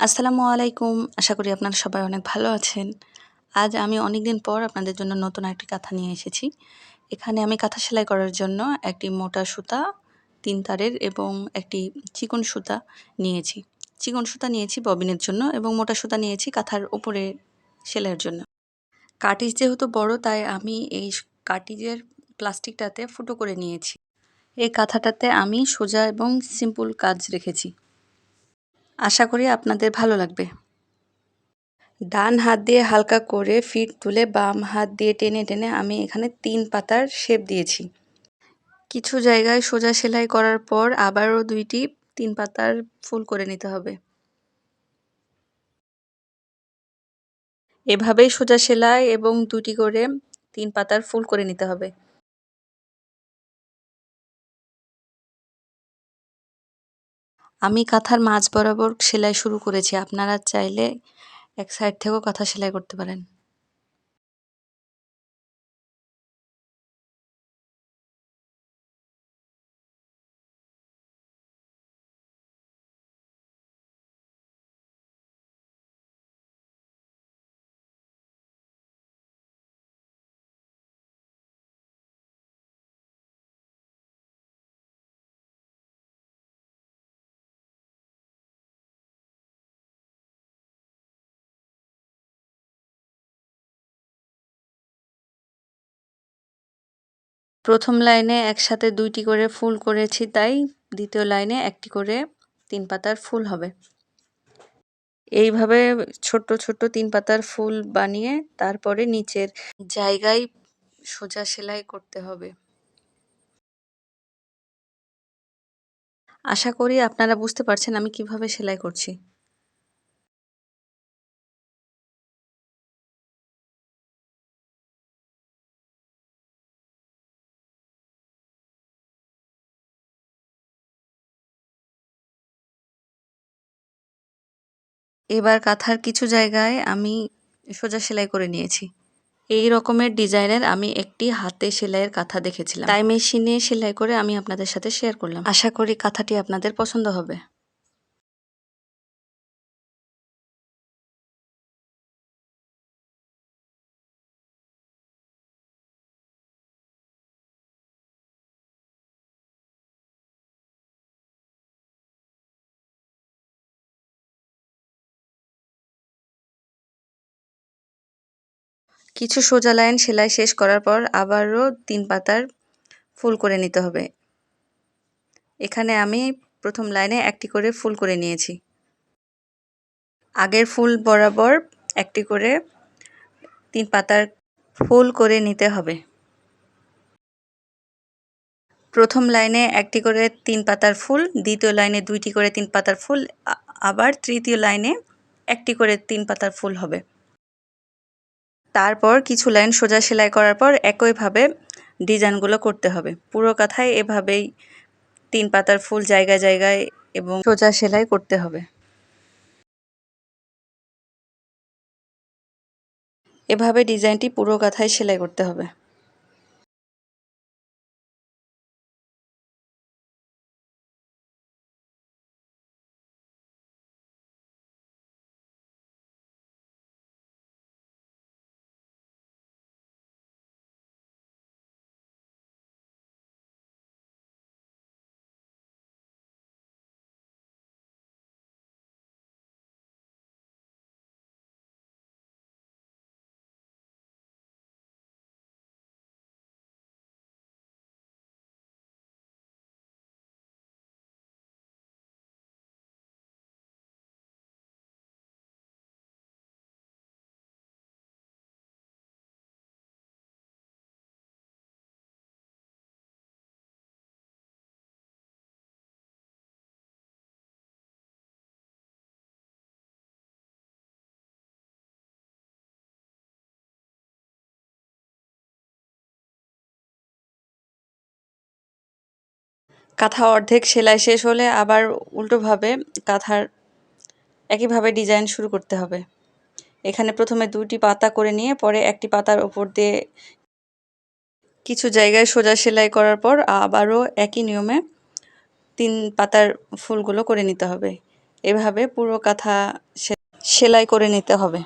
আসসালামু আলাইকুম। আশা করি আপনারা সবাই অনেক ভালো আছেন। আজ আমি অনেক দিন পর আপনাদের জন্য নতুন একটি কাঁথা নিয়ে এসেছি। এখানে আমি কাঁথা সেলাই করার জন্য একটি মোটা সুতা, তিন তারের এবং একটি চিকন সুতা নিয়েছি। চিকন সুতা নিয়েছি ববিনের জন্য এবং মোটা সুতা নিয়েছি কাঁথার উপরে সেলাইয়ের জন্য। কাটিজ যেহেতু বড়, তাই আমি এই কাটিজের প্লাস্টিকটাতে ফুটো করে নিয়েছি। এই কাঁথাটাতে আমি সোজা এবং সিম্পল কাজ রেখেছি। আশা করি আপনাদের ভালো লাগবে। ডান হাত দিয়ে হালকা করে ফিট তুলে বাম হাত দিয়ে টেনে টেনে আমি এখানে তিন পাতার শেপ দিয়েছি। কিছু জায়গায় সোজা সেলাই করার পর আবারও দুইটি তিন পাতার ফুল করে নিতে হবে। এভাবেই সোজা সেলাই এবং দুটি করে তিন পাতার ফুল করে নিতে হবে। আমি কাঁথার মাঝ বরাবর সেলাই শুরু করেছি। আপনারা চাইলে এক সাইড থেকেও কাঁথা সেলাই করতে পারেন। প্রথম লাইনে একসাথে দুইটি করে ফুল করেছি, তাই দ্বিতীয় লাইনে একটি করে তিন পাতার ফুল হবে। এইভাবে ছোট্ট ছোট্ট তিন পাতার ফুল বানিয়ে তারপরে নিচের জায়গায় সোজা সেলাই করতে হবে। আশা করি আপনারা বুঝতে পারছেন আমি কীভাবে সেলাই করছি। এবার কাঁথার কিছু জায়গায় আমি সোজা সেলাই করে নিয়েছি। এই রকমের ডিজাইনের আমি একটি হাতে সেলাইয়ের কাঁথা দেখেছিলাম। তাই মেশিনে সেলাই করে আমি আপনাদের সাথে শেয়ার করলাম। আশা করি কাঁথাটি আপনাদের পছন্দ হবে। কিছু সোজা লাইন সেলাই শেষ করার পর আবারও তিন পাতার ফুল করে নিতে হবে। এখানে আমি প্রথম লাইনে একটি করে ফুল করে নিয়েছি। আগের ফুল বরাবর একটি করে তিন পাতার ফুল করে নিতে হবে। প্রথম লাইনে একটি করে তিন পাতার ফুল, দ্বিতীয় লাইনে দুইটি করে তিন পাতার ফুল আবার তৃতীয় লাইনে একটি করে তিন পাতার ফুল হবে। তারপর কিছু লাইন সোজা সেলাই করার পর একইভাবে ডিজাইনগুলো করতে হবে। পুরো কথায় এভাবেই তিন পাতার ফুল জায়গায় জায়গায় এবং সোজা সেলাই করতে হবে। এভাবে ডিজাইনটি পুরো কাঁথায় সেলাই করতে হবে। কাঁথা অর্ধেক সেলাই শেষ হলে আবার উল্টোভাবে কাঁথার একইভাবে ডিজাইন শুরু করতে হবে। এখানে প্রথমে দুটি পাতা করে নিয়ে পরে একটি পাতার ওপর দিয়ে কিছু জায়গায় সোজা সেলাই করার পর আবারও একই নিয়মে তিন পাতার ফুলগুলো করে নিতে হবে। এভাবে পুরো কাঁথা সেলাই করে নিতে হবে।